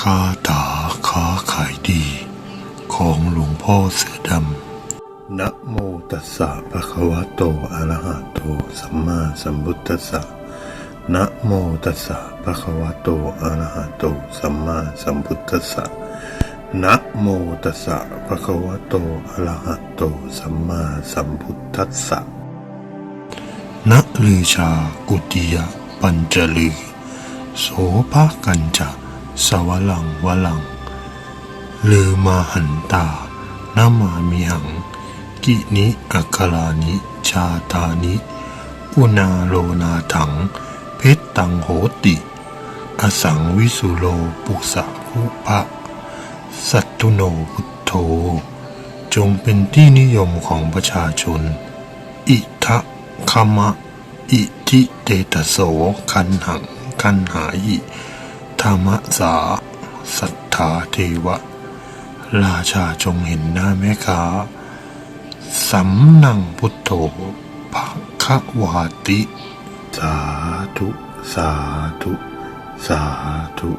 คาถาค้าขายดี ของหลวงพ่อเสือดำนะโมตัสสะภะคะวะโตอะระหะโตสัมมาสัมพุทธัสสะนะโมตัสสะภะคะวะโตอะระหะโตสัมมาสัมพุทธัสสะนะโมตัสสะภะคะวะโตอะระหะโตสัมมาสัมพุทธัสสะณลือชากุติยปัญจลือโสภากันจะ สวลังวลัง ลือมาหันตานามามิหัง กินิอัคลานิ ชาตานิ อุณาโลนาถัง เพชรตังโหติ อสังวิสุโลปุสะภุพะสัตตุโนพุทโธ จงเป็นที่นิยมของประชาชน อิทะคมะ อิทิเตตโสคันหังคันหายิ ธรรมสา สัทธาเทวะ ราชาจงเห็นหน้าแม่ค้าสำนังพุทโธภคะวาติ สาธุ สาธุ สาธุ